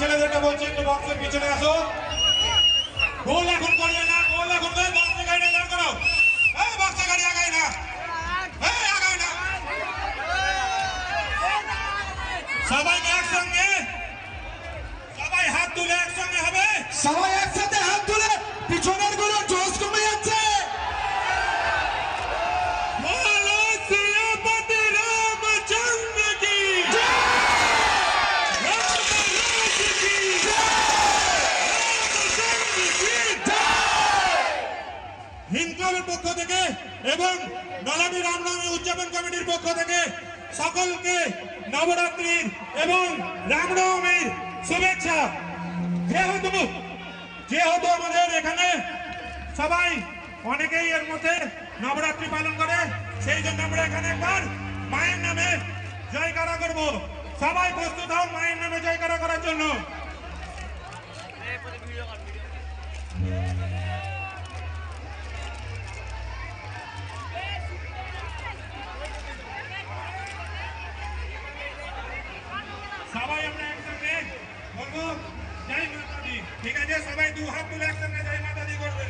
ছেলেদেরকে বলছি, একটু বক্সের পিছনে আসো। গোল এখন করবে না গোল এখন সবাইকে একসঙ্গে, সবাই হাত তুলে একসঙ্গে হবে। সবাই হিন্দুদের পক্ষ থেকে এবং নলামি রামনবমী উদযাপন কমিটির পক্ষ থেকে সকলকে নবরাত্রির এবং রামনবমীর শুভেচ্ছা। যেহেতু যেহেতু আমাদের এখানে সবাই অনেকেই এর মধ্যে নবরাত্রি পালন করে, সেই জন্য আমরা এখানে একবার মায়ের নামে জয়কারা করব। সবাই প্রস্তুত হন মায়ের নামে জয়কারা করার জন্য। সবাই আমরা একসঙ্গে বলব, জয় মাতা দি ঠিক আছে? সবাই দু হাত তুলে একসঙ্গে জয় মাতা দি করবে।